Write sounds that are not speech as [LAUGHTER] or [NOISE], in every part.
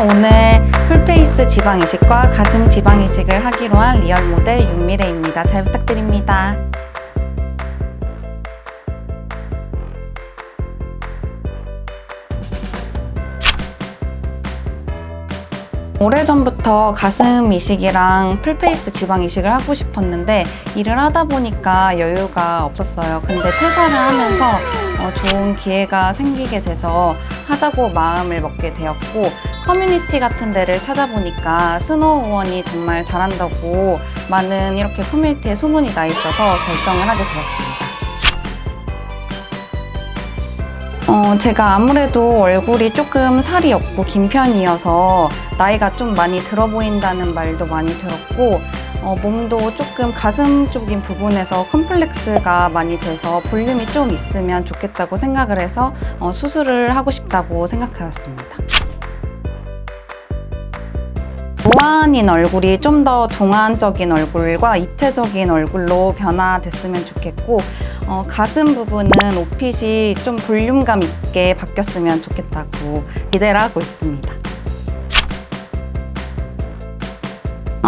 오늘 풀페이스 지방 이식과 가슴 지방 이식을 하기로 한 리얼 모델 윤미래입니다. 잘 부탁드립니다. 오래전부터 가슴 이식이랑 풀페이스 지방 이식을 하고 싶었는데 일을 하다 보니까 여유가 없었어요. 근데 퇴사를 하면서 어, 좋은 기회가 생기게 돼서 하자고 마음을 먹게 되었고 커뮤니티 같은 데를 찾아보니까 스노우 의원이 정말 잘한다고 많은 이렇게 커뮤니티에 소문이 나 있어서 결정을 하게 되었습니다. 어, 제가 아무래도 얼굴이 조금 살이 없고 긴 편이어서 나이가 좀 많이 들어 보인다는 말도 많이 들었고 어, 몸도 조금 가슴 쪽인 부분에서 컴플렉스가 많이 돼서 볼륨이 좀 있으면 좋겠다고 생각을 해서 어, 수술을 하고 싶다고 생각하였습니다. 무한인 얼굴이 좀 더 동안적인 얼굴과 입체적인 얼굴로 변화됐으면 좋겠고 어, 가슴 부분은 옷핏이 좀 볼륨감 있게 바뀌었으면 좋겠다고 기대를 하고 있습니다.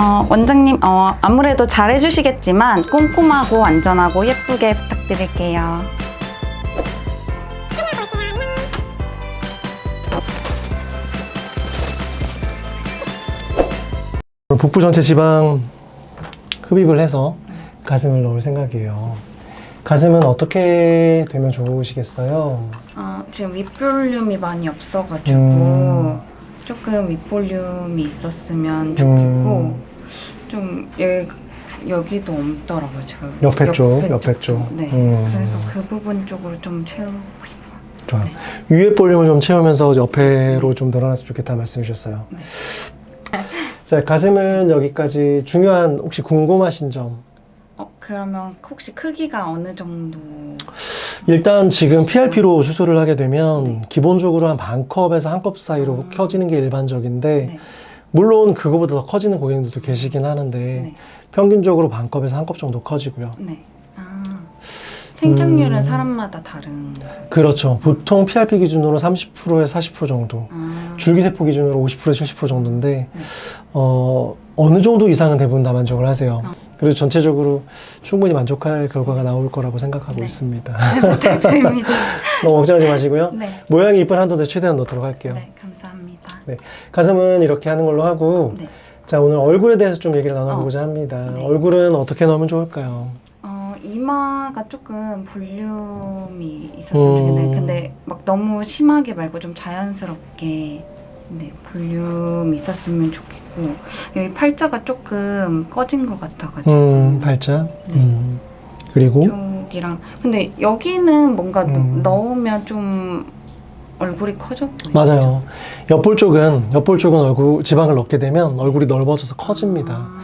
어, 원장님, 어, 아무래도 잘해주시겠지만 꼼꼼하고 안전하고 예쁘게 부탁드릴게요. 복부 전체 지방 흡입을 해서 가슴을 넣을 생각이에요. 가슴은 어떻게 되면 좋으시겠어요? 어, 지금 윗볼륨이 많이 없어가지고 음. 조금 윗볼륨이 있었으면 좋겠고 음. 좀 여, 여기도 없더라고요. 저 옆에 쪽, 옆에 쪽. 네. 음. 그래서 그 부분 쪽으로 좀 채우고 싶어요. 좋아요. 네. 위에 볼륨을 좀 채우면서 옆에로 좀 늘어났으면 좋겠다 말씀이셨어요. 네. [LAUGHS] 자, 가슴은 여기까지 중요한 혹시 궁금하신 점. 어, 그러면 혹시 크기가 어느 정도? 일단 지금 PRP로 수술을 하게 되면 네. 기본적으로 한 반 컵에서 한 컵 사이로 음. 켜지는 게 일반적인데 네. 물론 그거보다 더 커지는 고객님들도 계시긴 하는데 네. 평균적으로 반 컵에서 한 컵 정도 커지고요. 네. 아. 생착률은 음. 사람마다 다른. 그렇죠. 보통 PRP 기준으로 30%에서 40% 정도. 아. 줄기세포 기준으로 50%에서 70% 정도인데, 네. 어, 어느 정도 이상은 대부분 다 만족을 하세요. 어. 그래서 전체적으로 충분히 만족할 결과가 나올 거라고 생각하고 네. 있습니다. 부탁드립니다. [LAUGHS] 너무 걱정하지 마시고요. 네. 모양이 이쁜 한도대 최대한 넣도록 할게요. 네, 감사합니다. 가슴은 이렇게 하는 걸로 하고, 네. 자, 오늘 얼굴에 대해서 좀 얘기를 나눠보고자 합니다. 네. 얼굴은 어떻게 넣으면 좋을까요? 어, 이마가 조금 볼륨이 있었으면 음. 좋겠네. 근데 막 너무 심하게 말고 좀 자연스럽게 네, 볼륨이 있었으면 좋겠고 여기 팔자가 조금 꺼진 것 같아가지고 음, 팔자. 네. 음. 그리고, 쪽이랑 근데 여기는 뭔가 넣- 음. 넣으면 좀 얼굴이 커져 보여요. 맞아요. 옆볼 쪽은 옆볼 쪽은 얼굴 지방을 넣게 되면 얼굴이 넓어져서 커집니다. 아,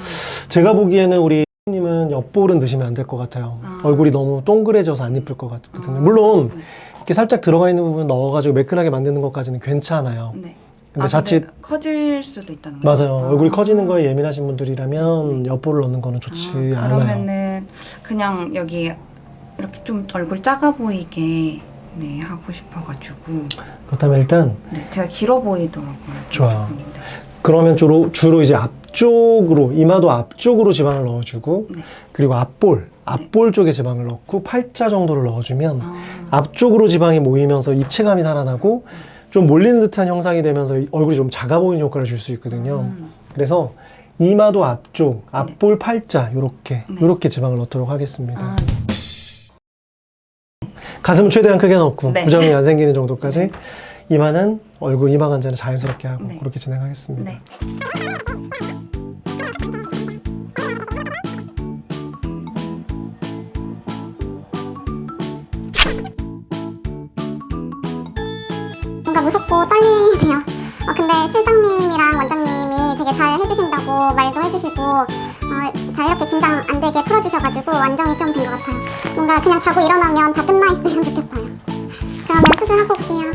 제가 보기에는 우리 님은 옆볼은 드시면 안 될 것 같아요. 아. 얼굴이 너무 동그래져서 안 이쁠 것 같거든요. 아, 물론 네. 이렇게 살짝 들어가 있는 부분 넣어가지고 매끈하게 만드는 것까지는 괜찮아요. 네. 근데 아, 자칫 근데 커질 수도 있다는 거예요. 맞아요. 아. 얼굴이 커지는 거에 예민하신 분들이라면 옆볼을 넣는 거는 좋지 아, 않아요. 그러면은 그냥 여기 이렇게 좀 얼굴 작아 보이게 네 하고 싶어가지고 그렇다면 일단 네, 제가 길어 보이더라고요. 좋아요. 네. 그러면 주로 주로 이제 앞쪽으로 이마도 앞쪽으로 지방을 넣어주고 네. 그리고 앞볼 앞볼 쪽에 지방을 넣고 팔자 정도를 넣어주면 아, 앞쪽으로 지방이 모이면서 입체감이 살아나고 좀 몰리는 듯한 형상이 되면서 이 얼굴이 좀 작아 보이는 효과를 줄 수 있거든요. 음, 그래서 이마도 앞쪽, 앞볼 팔자 요렇게 네. 요렇게 지방을 넣도록 하겠습니다. 아, 가슴은 최대한 크게 넣고 네. 부정이 안 생기는 정도까지 네. 이마는 얼굴 이마 관절은 자연스럽게 하고 네. 그렇게 진행하겠습니다. 네. 뭔가 무섭고 떨리네요. 어, 근데 실장님이랑 원장님이 되게 잘 해주신다고 말도 해주시고 어, 잘 이렇게 긴장 안 되게 풀어주셔가지고 안정이 좀 된 것 같아요. 뭔가 그냥 자고 일어나면 다 끝나 있으면 좋겠어요. 그러면 수술하고 올게요.